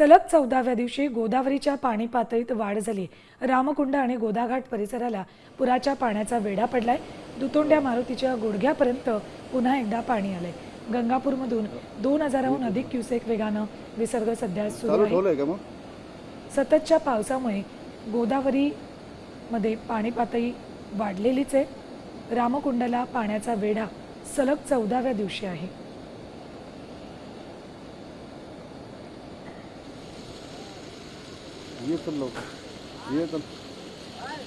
सलग चौदाव्या दिवशी गोदावरीच्या पाणी पातळीत वाढ झाली. रामकुंड आणि गोदाघाट परिसराला पुराच्या पाण्याचा वेढा पडलाय. दुतोंड्या मारुतीच्या गुडघ्यापर्यंत पुन्हा एकदा पाणी आलंय. गंगापूरमधून दोन हजाराहून अधिक क्युसेक वेगानं विसर्ग सध्या सुरू आहे. सततच्या पावसामुळे गोदावरीमध्ये पाणी पातळी वाढलेलीच आहे. रामकुंडाला पाण्याचा वेढा सलग चौदाव्या दिवशी आहे. ये चल लवकर. ये चल.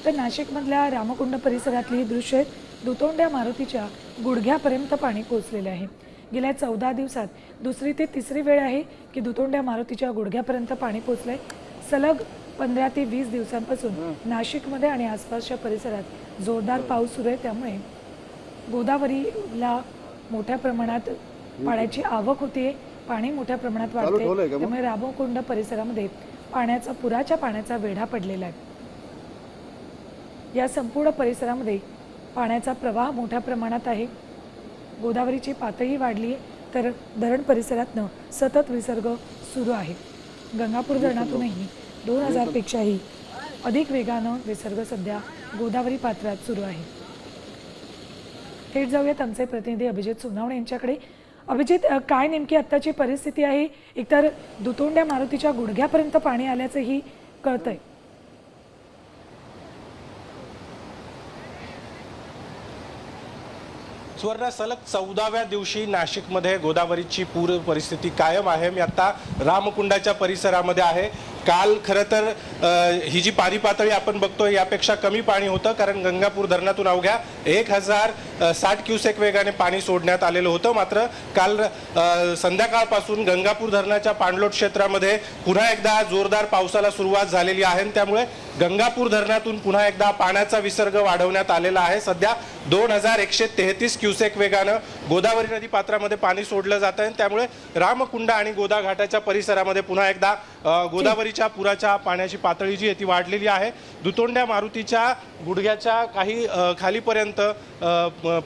तर नाशिकमधल्या रामकुंड परिसरातली ही दृश्य आहेत दुतोंड्या मारुतीच्या गुडघ्यापर्यंत पाणी पोचलेलं आहे. गेल्या चौदा दिवसात दुसरी ते तिसरी वेळ आहे की दुतोंड्या मारुतीच्या गुडघ्यापर्यंत पाणी पोचलंय सलग पंधरा ते वीस दिवसांपासून नाशिकमध्ये आणि आसपासच्या परिसरात जोरदार पाऊस सुरू आहे. त्यामुळे गोदावरीला मोठ्या प्रमाणात पाण्याची आवक होतीये. पाणी मोठ्या प्रमाणात वाढते? त्यामुळे रामकुंड परिसरामध्ये पाण्याचा पुराच्या पाण्याचा वेढा पडलेला आहे. या संपूर्ण परिसरामध्ये पाण्याचा प्रवाह मोठ्या प्रमाणात आहे. गोदावरीची पातळी वाढली तर धरण परिसरातनं सतत विसर्ग सुरू आहे. गंगापूर धरणातूनही दोन हजारपेक्षाही अधिक वेगानं विसर्ग सध्या गोदावरी पात्रात सुरू आहे. थेट जाऊयात आमचे प्रतिनिधी अभिजित सोनावणे यांच्याकडे. अभिजित काय नेमकी आत्ताची परिस्थिती आहे? एकतर दुतोंड्या मारुतीच्या गुडघ्यापर्यंत पाणी आल्याचंही कळतंय. सुवर्ण सलग चौदाव्या दिवशी नाशिकमध्ये गोदावरीची पूर परिस्थिती कायम आहे. मी आत्ता रामकुंडाच्या परिसरामध्ये आहे. काल खरं तर ही जी पाणी पातळी आपण बघतोय यापेक्षा कमी पाणी होतं कारण गंगापूर धरणातून अवघ्या एक हजार साठ क्युसेक वेगाने पाणी सोडण्यात आलेलं होतं. मात्र काल संध्याकाळपासून गंगापूर धरणाच्या पाणलोट क्षेत्रामध्ये पुन्हा एकदा जोरदार पावसाला सुरुवात झालेली आहे आणि त्यामुळे गंगापूर धरणातून पुन्हा एकदा पाण्याचा विसर्ग वाढवण्यात आलेला आहे. सध्या दोन हजार एकशे तेहतीस क्युसेक वेगानं गोदावरी नदी पात्रामध्ये पाणी सोडलं जात आहे त्यामुळे रामकुंड आणि गोदा घाटाच्या परिसरामध्ये पुन्हा एकदा गोदावरीच्या पुराच्या पाण्याची पातळी जी आहे ती वाढलेली आहे. दुतोंड्या मारुतीच्या गुडघ्याच्या काही खालीपर्यंत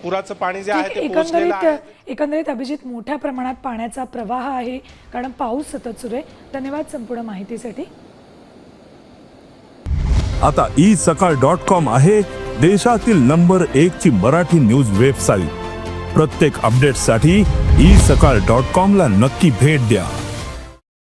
पुराचं पाणी जे आहे ते पोहोचलेलं आहे. एकंदरीत एकंदरीत अभिजित मोठ्या प्रमाणात पाण्याचा प्रवाह आहे कारण पाऊस सतत सुरू आहे. धन्यवाद संपूर्ण माहितीसाठी. आता ई सकाळ डॉट कॉम आहे देशातील नंबर एक ची मराठी न्यूज वेबसाईट. प्रत्येक अपडेटसाठी ई सकाळ डॉट कॉम ला नक्की भेट द्या.